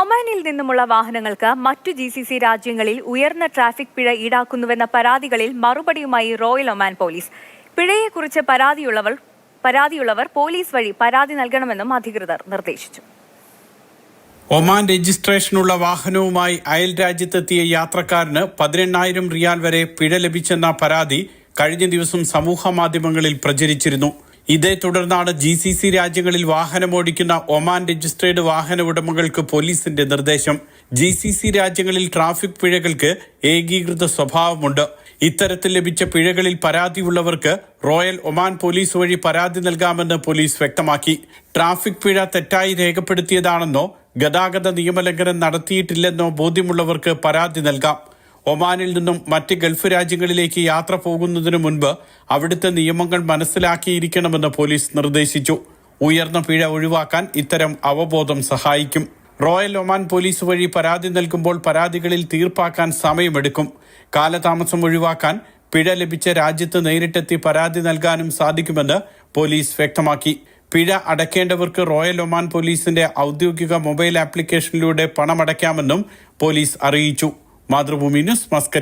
ഒമാനിൽ നിന്നുമുള്ള വാഹനങ്ങൾക്ക് മറ്റു ജി സി സി രാജ്യങ്ങളിൽ ഉയർന്ന ട്രാഫിക് പിഴ ഈടാക്കുന്നുവെന്ന പരാതികളിൽ മറുപടിയുമായി റോയൽ ഒമാൻ പോലീസ് പിഴയെക്കുറിച്ച് പരാതിയുള്ളവർ പരാതിയുള്ളവർ പോലീസ് വഴി പരാതി നൽകണമെന്നും അധികൃതർ നിർദ്ദേശിച്ചു. ഒമാൻ രജിസ്ട്രേഷനുള്ള വാഹനവുമായി അയൽ രാജ്യത്തെത്തിയ യാത്രക്കാരന് പതിനെണ്ണായിരം റിയാൽ വരെ പിഴ ലഭിച്ചെന്ന പരാതി കഴിഞ്ഞ ദിവസം സമൂഹ മാധ്യമങ്ങളിൽ പ്രചരിച്ചിരുന്നു. ഇതേ തുടർന്നാണ് ജി സി സി രാജ്യങ്ങളിൽ വാഹനമോടിക്കുന്ന ഒമാൻ രജിസ്ട്രേഡ് വാഹന ഉടമകൾക്ക് പോലീസിന്റെ നിർദ്ദേശം. ജി സി സി രാജ്യങ്ങളിൽ ട്രാഫിക് പിഴകൾക്ക് ഏകീകൃത സ്വഭാവമുണ്ട്. ഇത്തരത്തിൽ ലഭിച്ച പിഴകളിൽ പരാതിയുള്ളവർക്ക് റോയൽ ഒമാൻ പോലീസ് വഴി പരാതി നൽകാമെന്ന് പോലീസ് വ്യക്തമാക്കി. ട്രാഫിക് പിഴ തെറ്റായി രേഖപ്പെടുത്തിയതാണെന്നോ ഗതാഗത നിയമലംഘനം നടത്തിയിട്ടില്ലെന്നോ ബോധ്യമുള്ളവർക്ക് പരാതി നൽകാം. ഒമാനിൽ നിന്നും മറ്റ് ഗൾഫ് രാജ്യങ്ങളിലേക്ക് യാത്ര പോകുന്നതിനു മുൻപ് അവിടുത്തെ നിയമങ്ങൾ മനസ്സിലാക്കിയിരിക്കണമെന്ന് പോലീസ് നിർദ്ദേശിച്ചു. ഉയർന്ന പിഴ ഒഴിവാക്കാൻ ഇത്തരം അവബോധം സഹായിക്കും. റോയൽ ഒമാൻ പോലീസ് വഴി പരാതി നൽകുമ്പോൾ പരാതികളിൽ തീർപ്പാക്കാൻ സമയമെടുക്കും. കാലതാമസം ഒഴിവാക്കാൻ പിഴ ലഭിച്ച രാജ്യത്ത് നേരിട്ടെത്തി പരാതി നൽകാനും സാധിക്കുമെന്ന് പോലീസ് വ്യക്തമാക്കി. പിഴ അടയ്ക്കേണ്ടവർക്ക് റോയൽ ഒമാൻ പോലീസിന്റെ ഔദ്യോഗിക മൊബൈൽ ആപ്ലിക്കേഷനിലൂടെ പണമടയ്ക്കാമെന്നും പോലീസ് അറിയിച്ചു. Mathrubhumi news Muscat